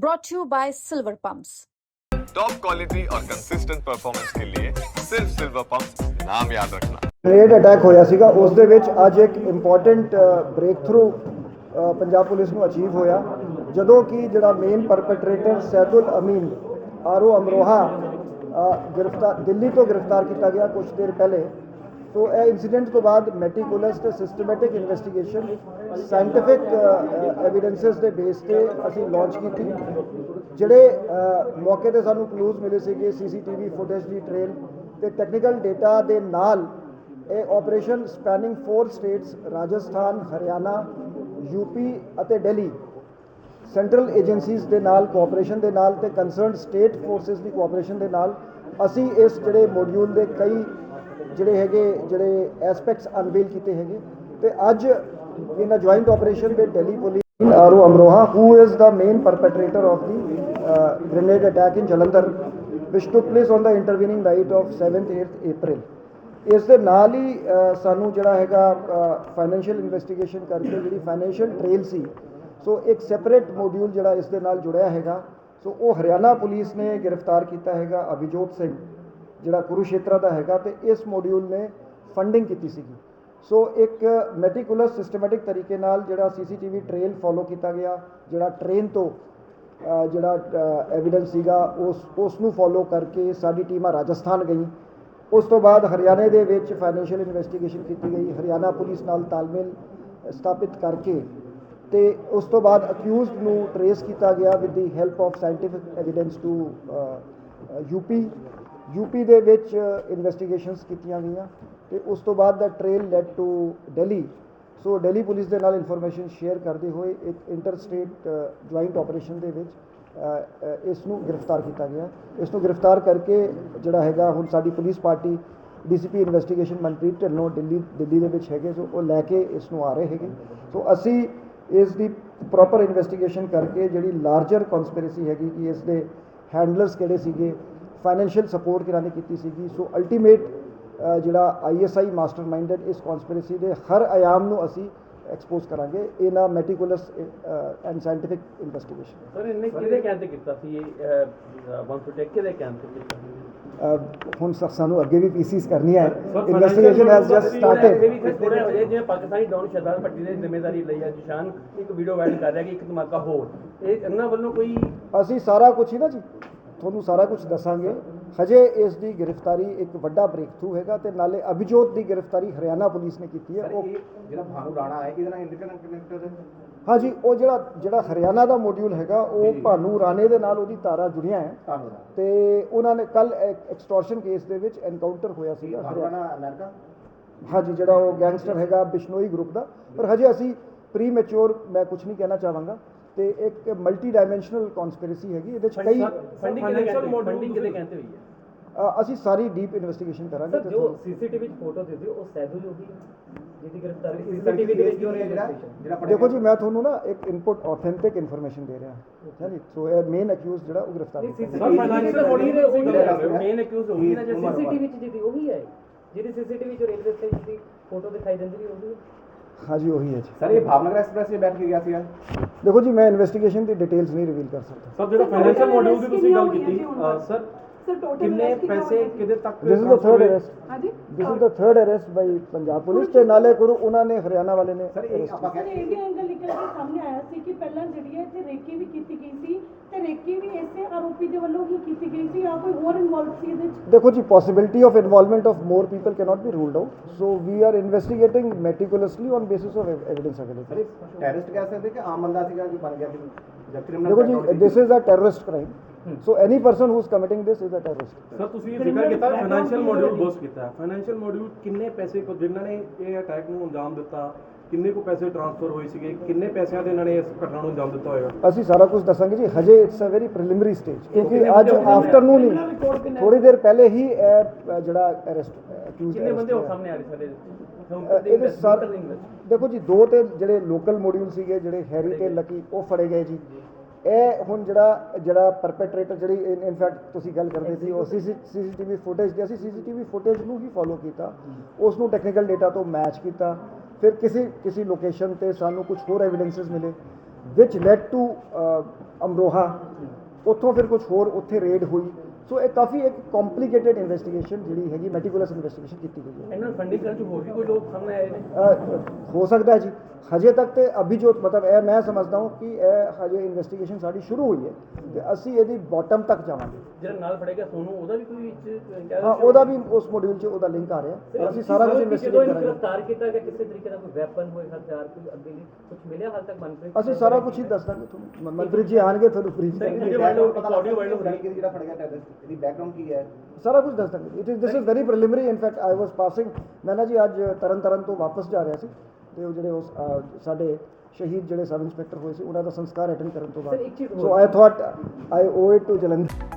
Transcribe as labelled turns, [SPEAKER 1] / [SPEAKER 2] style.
[SPEAKER 1] brought to you by Silver Pumps.
[SPEAKER 2] Top quality और consistent performance के लिए सिर्फ सिल्वर पंप नाम याद रखना
[SPEAKER 3] ਗ੍ਰੇਡ ਅਟੈਕ ਹੋਇਆ ਸੀਗਾ ਉਸ ਦੇ ਵਿੱਚ ਅੱਜ ਇੱਕ important breakthrough Punjab police ਨੂੰ ਅਚੀਵ ਹੋਇਆ ਜਦੋਂ ਕਿ ਜਿਹੜਾ main perpetrator Saidul Amin RO Amroha ਅ, ਗ੍ਰਿਫਤਾਰ ਦਿੱਲੀ ਤੋਂ ਗ੍ਰਿਫਤਾਰ ਕੀਤਾ ਗਿਆ ਕੁਝ ਦੇਰ ਪਹਿਲੇ ਸੋ ਇਹ ਇਨਸੀਡੈਂਟ ਤੋਂ ਬਾਅਦ ਮੈਟੀਕੂਲਸ ਤੇ ਸਿਸਟਮੈਟਿਕ ਇਨਵੈਸਟੀਗੇਸ਼ਨ ਸਾਇੰਟੀਫਿਕ ਐਵੀਡੈਂਸਸ ਦੇ ਬੇਸ ਤੇ ਅਸੀਂ ਲਾਂਚ ਕੀਤੀ ਜਿਹੜੇ ਮੌਕੇ ਤੇ ਸਾਨੂੰ ਕਲੂਜ਼ ਮਿਲੇ ਸੀਗੇ ਸੀਸੀਟੀਵੀ ਫੁਟੇਜ ਦੀ ਟ੍ਰੇਲ ਤੇ ਟੈਕਨੀਕਲ ਡੇਟਾ ਦੇ ਨਾਲ ਇਹ operation spanning 4 states Rajasthan Haryana UP ਅਤੇ ਦਿੱਲੀ ਸੈਂਟਰਲ ਏਜੰਸੀਜ਼ ਦੇ ਨਾਲ ਕੋਆਪਰੇਸ਼ਨ ਦੇ ਨਾਲ ਤੇ ਕੰਸਰਨਡ ਸਟੇਟ ਫੋਰਸਸ ਦੀ ਕੋਆਪਰੇਸ਼ਨ ਦੇ ਨਾਲ ਅਸੀਂ ਇਸ ਜਿਹੜੇ ਮੋਡਿਊਲ ਦੇ ਕਈ ਜਿਹੜੇ ਹੈਗੇ ਜਿਹੜੇ ਐਸਪੈਕਟਸ ਅਨਵੇਲ ਕੀਤੇ ਹੈਗੇ। ਤੇ ਅੱਜ in a joint operation with Delhi police RO Amroha who is the main perpetrator of the uh, grenade attack in Jalandhar which took place on the intervening night of 7th 8th April. ਇਸ ਦੇ ਨਾਲ ਹੀ ਸਾਨੂੰ ਜਿਹੜਾ ਹੈਗਾ financial investigation ਕਰਕੇ ਜਿਹੜੀ financial trail ਸੀ ਸੋ ਇੱਕ separate module ਜਿਹੜਾ ਇਸ ਦੇ ਨਾਲ ਜੁੜਿਆ ਹੈਗਾ। ਸੋ ਉਹ ਹਰਿਆਣਾ ਪੁਲਿਸ ਨੇ ਗ੍ਰਿਫਤਾਰ ਕੀਤਾ ਹੈਗਾ ਅਭਿਜੋਤ ਸਿੰਘ। ਜਿਹੜਾ ਕੁਰੂਸ਼ੇਤਰਾ ਦਾ ਹੈਗਾ ਤੇ ਇਸ ਮੋਡਿਊਲ ਨੇ ਫੰਡਿੰਗ ਕੀਤੀ ਸੀਗੀ। ਸੋ ਇੱਕ ਮੈਟੀਕੂਲਸ ਸਿਸਟਮੈਟਿਕ ਤਰੀਕੇ ਨਾਲ ਜਿਹੜਾ ਸੀਸੀਟੀਵੀ ਟ੍ਰੇਲ ਫੋਲੋ ਕੀਤਾ ਗਿਆ, ਜਿਹੜਾ ਟ੍ਰੇਨ ਤੋਂ ਜਿਹੜਾ ਐਵੀਡੈਂਸ ਸੀਗਾ, ਉਸ ਉਸ ਨੂੰ ਫੋਲੋ ਕਰਕੇ ਸਾਡੀ ਟੀਮਾਂ ਰਾਜਸਥਾਨ ਗਈ ਉਸ ਤੋਂ ਬਾਅਦ ਹਰਿਆਣੇ ਦੇ ਵਿੱਚ ਫਾਈਨੈਂਸ਼ੀਅਲ ਇਨਵੈਸਟੀਗੇਸ਼ਨ ਕੀਤੀ ਗਈ। ਹਰਿਆਣਾ ਪੁਲਿਸ ਨਾਲ ਤਾਲਮੇਲ ਸਥਾਪਿਤ ਕਰਕੇ ਤੇ ਉਸ ਤੋਂ ਬਾਅਦ ਅਕਿਊਜ਼ਡ ਨੂੰ ਟਰੇਸ ਕੀਤਾ ਗਿਆ with the help of scientific evidence to UP UP ਦੇ ਵਿੱਚ ਇਨਵੈਸਟੀਗੇਸ਼ਨਸ ਕੀਤੀਆਂ ਗਈਆਂ ਤੇ ਉਸ ਤੋਂ ਬਾਅਦ ਦਾ trail led to Delhi so Delhi police ਦੇ ਨਾਲ ਇਨਫੋਰਮੇਸ਼ਨ ਸ਼ੇਅਰ ਕਰਦੇ ਹੋਏ ਇੱਕ ਇੰਟਰ ਸਟੇਟ ਜੁਆਇੰਟ ਆਪਰੇਸ਼ਨ ਦੇ ਵਿੱਚ ਇਸ ਨੂੰ ਗ੍ਰਿਫਤਾਰ ਕੀਤਾ ਗਿਆ। ਇਸ ਨੂੰ ਗ੍ਰਿਫਤਾਰ ਕਰਕੇ ਜਿਹੜਾ ਹੈਗਾ ਹੁਣ ਸਾਡੀ police party DCP investigation Manpreet Dhillon Delhi Delhi ਦੇ ਵਿੱਚ ਹੈਗੇ। ਸੋ ਉਹ ਲੈ ਕੇ ਇਸ ਨੂੰ ਆ ਰਹੇ ਹੈਗੇ। ਸੋ ਅਸੀਂ ਇਸ ਦੀ ਪ੍ਰੋਪਰ ਇਨਵੈਸਟੀਗੇਸ਼ਨ ਕਰਕੇ ਜਿਹੜੀ ਲਾਰਜਰ ਕਨਸਪੀਰੇਸੀ ਹੈਗੀ ਕਿ ਇਸ ਦੇ ਹੈਂਡਲਰਸ ਕਿਹੜੇ ਸੀਗੇ ਫਾਈਨੈਂਸ਼ੀਅਲ ਸਪੋਰਟ ਕਿਹਨਾਂ ਨੇ ਕੀਤੀ ਸੀਗੀ ਸੋ ਅਲਟੀਮੇਟ ਜਿਹੜਾ ਆਈਐਸਆਈ ਮਾਸਟਰਮਾਈਂਡਡ ਇਸ ਕਨਸਪੀਰੇਸੀ ਦੇ ਹਰ ਆਯਾਮ ਨੂੰ ਅਸੀਂ ਐਕਸਪੋਜ਼ ਕਰਾਂਗੇ in a meticulous and scientific investigation
[SPEAKER 4] sir ਇਹਨੇ ਕਿਹਦੇ ਕਹਿਣ ਤੇ ਕੀਤਾ ਸੀ ਇਹ ਵਨ ਟੂ ਟੇਕ ਕਿਹਦੇ ਕਹਿਣ ਤੇ ਕੀਤਾ
[SPEAKER 3] ਹੁਣ ਸਾਨੂੰ ਅੱਗੇ ਵੀ ਪੀਸੀਸ ਕਰਨੀਆਂ ਹੈ ਇਨਵੈਸਟੀਗੇਸ਼ਨ ਹੈਜ਼ ਜਸਟ
[SPEAKER 4] ਇਹ
[SPEAKER 3] ਸਟਾਰਟਡ
[SPEAKER 4] ਥੋੜਾ ਹੋ ਜਾਏ ਜਿਵੇਂ ਪਾਕਿਸਤਾਨੀ ਡਾਊਨ ਸ਼ਹਿਜ਼ਾਦ ਭੱਟੀ ਨੇ ਜ਼ਿੰਮੇਵਾਰੀ ਲਈ ਹੈ ਜਿਸ਼ਾਨ ਇੱਕ ਵੀਡੀਓ ਵਾਇਰਲ ਕਰ ਰਿਹਾ ਕਿ ਇੱਕ ਧਮਾਕਾ ਹੋਰ ਇਹ ਇਹਨਾਂ ਵੱਲੋਂ ਕੋਈ
[SPEAKER 3] ਅਸੀਂ ਸਾਰਾ ਕੁਝ ਹੀ ਨਾ ਜੀ ਤੁਹਾਨੂੰ ਸਾਰਾ ਕੁਝ ਦੱਸਾਂਗੇ। ਹਜੇ ਇਸ ਦੀ ਗ੍ਰਿਫਤਾਰੀ ਇੱਕ ਵੱਡਾ ਬ੍ਰੇਕ ਥਰੂ ਹੈਗਾ ਤੇ ਨਾਲੇ ਅਭਿਜੋਤ ਦੀ ਗ੍ਰਿਫਤਾਰੀ ਹਰਿਆਣਾ ਪੁਲਿਸ ਨੇ ਕੀਤੀ ਹੈ। ਉਹ
[SPEAKER 5] ਜਿਹੜਾ ਭਾਨੂ ਰਾਣਾ ਹੈ ਇਹਦੇ ਨਾਲ ਇੰਟਰਕਨੈਕਟ ਕਨੈਕਟਡ ਹੈ?
[SPEAKER 3] ਹਾਂਜੀ ਉਹ ਜਿਹੜਾ ਜਿਹੜਾ ਹਰਿਆਣਾ ਦਾ ਮੋਡਿਊਲ ਹੈਗਾ ਉਹ ਭਾਨੂ ਰਾਣੇ ਦੇ ਨਾਲ ਉਹਦੀ ਤਾਰਾਂ ਜੁੜੀਆਂ ਹੈ। ਤੇ ਉਹਨਾਂ ਨੇ ਕੱਲ ਐਕਸਟੋਰਸ਼ਨ ਕੇਸ ਦੇ ਵਿੱਚ ਐਨਕਾਊਂਟਰ ਹੋਇਆ ਸੀਗਾ ਹਰਿਆਣਾ
[SPEAKER 5] ਅਮਰੀਕਾ?
[SPEAKER 3] ਹਾਂਜੀ ਜਿਹੜਾ ਉਹ ਗੈਂਗਸਟਰ ਹੈਗਾ ਬਿਸ਼ਨੋਈ ਗਰੁੱਪ ਦਾ। ਪਰ ਹਜੇ ਅਸੀਂ ਪ੍ਰੀ ਮੈਚੁਰ ਮੈਂ ਕੁਝ ਨਹੀਂ ਕਹਿਣਾ ਚਾਹਾਂਗਾ। ਤੇ ਇੱਕ ਮਲਟੀ ਡਾਈਮੈਂਸ਼ਨਲ ਕਨਸਪੀਰੇਸੀ ਹੈਗੀ ਇਹਦੇ ਵਿੱਚ ਕਈ
[SPEAKER 4] ਫੰਡਿੰਗ ਕਿਹਦੇ ਕਹਿੰਦੇ ਫੰਡਿੰਗ ਕਿਹਦੇ? ਕਹਿੰਦੇ ਹੋਈ ਹੈ?
[SPEAKER 3] ਅਸੀਂ ਸਾਰੀ ਡੀਪ ਇਨਵੈਸਟੀਗੇਸ਼ਨ ਕਰਾਂਗੇ ਤੇ
[SPEAKER 6] ਜੋ ਸੀਸੀਟੀਵੀ ਵਿੱਚ ਫੋਟੋ ਦਿੱਤੀ ਉਹ ਸੈਦੂ ਜੋਗੀ ਜਿਹਦੀ ਗ੍ਰਿਫਤਾਰੀ ਸੀਸੀਟੀਵੀ ਦੇ ਵਿੱਚ
[SPEAKER 5] ਜਿਹੜਾ ਜਿਹੜਾ ਜਿਹੜਾ
[SPEAKER 3] ਦੇਖੋ ਜੀ ਮੈਂ ਤੁਹਾਨੂੰ ਨਾ ਇੱਕ ਇਨਪੁਟ ਆਥੈਂਟਿਕ ਇਨਫੋਰਮੇਸ਼ਨ ਦੇ ਰਿਹਾ। ਹਾਂ ਜੀ ਸੋ ਇਹ ਮੇਨ ਅਕਿਊਜ਼ ਜਿਹੜਾ ਉਹ ਗ੍ਰਿਫਤਾਰ
[SPEAKER 4] ਉਹੀ ਮੇਨ ਅਕਿਊਜ਼ ਹੋਈ ਨਾ ਜੇ
[SPEAKER 6] ਸੀਸੀਟੀਵੀ ਵਿੱਚ ਜਿਹਦੀ ਉਹੀ ਹੈ। ਜਿਹਦੀ ਸੀਸੀਟੀਵੀ ਚ ਰੇਲਵੇ ਸਟੇਸ਼ਨ ਦੀ ਫੋਟੋ ਦਿਖਾਈ ਦਿੰਦੀ ਉਹੀ ਹੈ।
[SPEAKER 3] ਹਾਂਜੀ ਉਹੀ ਹੈ ਜੀ।
[SPEAKER 5] ਸਰ ਇਹ ਭਾਵਨਗਰ ਐਕਸਪ੍ਰੈਸ 'ਤੇ ਬੈਠ ਕੇ ਗਿਆ ਸੀ
[SPEAKER 3] ਦੇਖੋ ਜੀ ਮੈਂ ਇਨਵੈਸਟੀਗੇਸ਼ਨ ਦੀ ਡਿਟੇਲਸ ਨਹੀਂ ਰਿਵੀਲ ਕਰ ਸਕਦਾ।
[SPEAKER 7] ਸਰ ਜਿਹੜਾ ਫਾਈਨੈਂਸ਼ੀਅਲ ਮੋਡਿਊਲ ਦੀ ਤੁਸੀਂ ਗੱਲ ਕੀਤੀ? ਸਰ
[SPEAKER 8] ਸਰ ਟੋਟਲ
[SPEAKER 7] ਕਿੰਨੇ ਪੈਸੇ ਕਿਹਦੇ ਤੱਕ
[SPEAKER 3] this is the third arrest
[SPEAKER 8] ਹਾਂਜੀ।
[SPEAKER 3] This is the third arrest by Punjab police ਤੇ ਨਾਲੇ ਗੁਰੂ ਉਹਨਾਂ ਨੇ ਹਰਿਆਣਾ ਵਾਲੇ ਨੇ
[SPEAKER 5] ਸਰ ਇਹ ਆਪਾਂ
[SPEAKER 8] ਸਰ ਇਹ ਵੀ ਐਂਗਲ ਨਿਕਲ ਕੇ ਸਾਹਮਣੇ ਆਇਆ ਸੀ ਕਿ ਪਹਿਲਾਂ ਜਿਹੜੀ ਹੈ ਇੱਥੇ ਰੇਕੀ ਵੀ ਕੀਤੀ ਗਈ ਸੀ ਤੇ ਰੇਕੀ ਵੀ ਇਸੇ ਆਰੋਪੀ ਦੇ ਵੱਲੋਂ ਹੀ ਕੀਤੀ ਗਈ ਸੀ ਜਾਂ ਕੋਈ ਹੋਰ ਇਨਵੋਲਵ ਸੀ ਇਹਦੇ ਵਿੱਚ
[SPEAKER 3] ਦੇਖੋ ਜੀ possibility of involvement of more people cannot be ruled out so we are investigating meticulously on basis of ev- evidence
[SPEAKER 5] sir
[SPEAKER 3] available
[SPEAKER 5] ਇਹ ਟੈਰਰਿਸਟ ਕਹਿ ਸਕਦੇ ਕਿ ਆਮ ਬੰਦਾ ਸੀਗਾ ਕਿ ਬਣ ਗਿਆ ਸੀ ਜਾਂ
[SPEAKER 3] ਦੇਖੋ
[SPEAKER 5] ਕ੍ਰਿਮੀਨਲ
[SPEAKER 3] ਜੀ this is a terrorist crime so any person who is committing this is a terrorist
[SPEAKER 7] sir ਤੁਸੀਂ ਜ਼ਿਕਰ ਕੀਤਾ ਫਾਈਨੈਂਸ਼ੀਅਲ ਮੋਡਿਊਲ ਬੋਸ ਕੀਤਾ ਫਾਈਨੈਂਸ਼ੀਅਲ ਮੋਡਿਊਲ ਕਿੰਨੇ ਪੈਸੇ ਕੋ ਜਿਨ੍ਹਾਂ ਨੇ ਇਹ ਅਟੈਕ ਨੂੰ ਅੰਜਾਮ ਦਿੱਤਾ ਕਿੰਨੇ ਕੋ ਪੈਸੇ ਟ੍ਰਾਂਸਫਰ ਹੋਏ ਸੀਗੇ? ਕਿੰਨੇ ਪੈਸਿਆਂ ਦੇ ਇਹਨਾਂ ਨੇ ਇਸ ਘਟਨਾ ਨੂੰ ਅੰਜਾਮ ਦਿੱਤਾ ਹੋਏਗਾ
[SPEAKER 3] ਅਸੀਂ ਸਾਰਾ ਕੁਝ ਦੱਸਾਂਗੇ ਜੀ। ਹਜੇ it's a very preliminary stage ਕਿਉਂਕਿ ਅੱਜ ਆਫਟਰਨੂਨ ਹੀ ਥੋੜੀ ਦੇਰ ਪਹਿਲੇ ਹੀ ਇਹ ਜਿਹੜਾ ਅਰੈਸਟ ਅਕਿਊਜ਼
[SPEAKER 4] ਕਿੰਨੇ ਬੰਦੇ ਹੋਰ ਸਾਹਮਣੇ ਆ ਰਹੇ ਸਾਰੇ?
[SPEAKER 3] ਇਹਦੇ ਸਰ ਦੇਖੋ ਜੀ ਦੋ ਤੇ ਜਿਹੜੇ ਲੋਕਲ ਮੋਡਿਊਲ ਸੀਗੇ ਜਿਹੜੇ ਹੈਰੀ ਤੇ ਲੱਕੀ ਉਹ ਫੜੇ ਗਏ ਜੀ। ਇਹ ਹੁਣ ਜਿਹੜਾ ਜਿਹੜਾ ਪਰਪੈਟਰੇਟਰ ਜਿਹੜੀ ਇਨਫੈਕਟ ਤੁਸੀਂ ਗੱਲ ਕਰਦੇ ਸੀ ਉਹ ਸੀਸੀਟੀਵੀ ਫੁਟੇਜ ਦੀ ਅਸੀਂ ਸੀਸੀਟੀਵੀ ਫੁਟੇਜ ਨੂੰ ਹੀ ਫੋਲੋ ਕੀਤਾ। ਉਸ ਨੂੰ ਟੈਕਨੀਕਲ ਡਾਟਾ ਤੋਂ ਮੈਚ ਕੀਤਾ। ਫਿਰ ਕਿਸੇ ਕਿਸੇ ਲੋਕੇਸ਼ਨ ਤੇ ਸਾਨੂੰ ਕੁਝ ਹੋਰ ਐਵੀਡੈਂਸਸ ਮਿਲੇ led to uh, ਅਮਰੋਹਾ। ਉੱਥੋਂ ਫਿਰ ਕੁਝ ਹੋਰ ਉੱਥੇ ਰੇਡ ਹੋਈ। ਸੋ ਇਹ ਕਾਫੀ ਇੱਕ ਕੰਪਲਿਕੇਟਡ ਇਨਵੈਸਟੀਗੇਸ਼ਨ ਜਿਹੜੀ ਹੈਗੀ ਮੈਟੀਕੂਲਸ ਇਨਵੈਸਟੀਗੇਸ਼ਨ ਕੀਤੀ ਗਈ ਹੈ।
[SPEAKER 4] ਇਹਨਾਂ ਨੂੰ ਫੰਡਿੰਗ ਕਰਨ ਚ ਹੋਰ ਵੀ ਕੋਈ ਲੋਕ ਸਾਹਮਣੇ ਆਏ ਨੇ?
[SPEAKER 3] ਹੋ ਸਕਦਾ ਹੈ ਜੀ। ਹਜੇ ਤੱਕ ਤੇ ਅਭੀ ਜੋ ਮਤਲਬ ਇਹ ਮੈਂ ਸਮਝਦਾ ਹਾਂ ਕਿ ਇਹ ਹਜੇ ਇਨਵੈਸਟੀਗੇਸ਼ਨ ਸਾਡੀ ਸ਼ੁਰੂ ਹੋਈ ਹੈ ਤੇ ਅਸੀਂ ਇਹਦੀ ਬਾਟਮ ਤੱਕ ਜਾਵਾਂਗੇ।
[SPEAKER 4] ਜਿਹੜਾ ਨਾਲ ਫੜੇਗਾ ਸੋਨੂੰ ਉਹਦਾ ਵੀ ਕੋਈ ਵਿੱਚ
[SPEAKER 3] ਹਾਂ ਉਹਦਾ ਵੀ ਉਸ ਮੋਡਿਊਲ 'ਚ ਉਹਦਾ ਲਿੰਕ ਆ ਰਿਹਾ। ਅਸੀਂ ਸਾਰਾ ਕੁਝ
[SPEAKER 6] ਜਦੋਂ
[SPEAKER 3] ਇਨਵੈਸਟੀਗੇਟ
[SPEAKER 6] ਇਹਨੂੰ
[SPEAKER 3] ਕਰਾਂਗੇ।
[SPEAKER 6] ਗ੍ਰਿਫਤਾਰ ਕੀਤਾ ਗਿਆ ਕਿਸੇ ਤਰੀਕੇ ਦਾ ਕੋਈ ਵੈਪਨ ਹੋਏ ਹਥਿਆਰ ਕੋਈ ਅੱਗੇ ਲਈ ਕੁਝ ਮਿਲਿਆ ਹਾਲ ਤੱਕ ਮਨਪ੍ਰੀਤ
[SPEAKER 3] ਅਸੀਂ ਸਾਰਾ ਕੁਝ ਹੀ ਦੱਸ ਦਾਂਗੇ ਤੁਹਾਨੂੰ। ਮਨਪ੍ਰੀਤ ਜੀ ਆਣਗੇ ਤੁਹਾਨੂੰ
[SPEAKER 4] ਵਾਇਰਲ ਇੱਕ ਆਡੀਓ ਵਾਇਰਲ ਹੋ ਰਹੀ
[SPEAKER 5] ਜਿਹੜਾ ਫੜ ਗਿਆ ਟੈਰਰਿਸਟ। ਇਹਦੀ ਬੈਕਗ੍ਰਾਉਂਡ ਕੀ ਹੈ
[SPEAKER 3] ਸਾਰਾ ਕੁਝ ਦੱਸ ਦਾਂਗੇ it is this is very preliminary in fact I was passing ਮੈਂ ਨਾ ਜੀ ਅੱਜ ਤਰਨ ਤਾਰਨ ਤੋਂ ਵਾਪਸ ਜਾ ਰਿਹਾ ਸੀ ਤੇ ਉਹ ਜਿਹੜੇ ਉਸ ਸਾਡੇ ਸ਼ਹੀਦ ਜਿਹੜੇ ਸਬ ਇੰਸਪੈਕਟਰ ਹੋਏ ਸੀ ਉਹਨਾਂ ਦਾ ਸੰਸਕਾਰ ਅਟੈਂਡ ਕਰਨ ਤੋਂ ਬਾਅਦ। So I thought I owe it to Jalandhar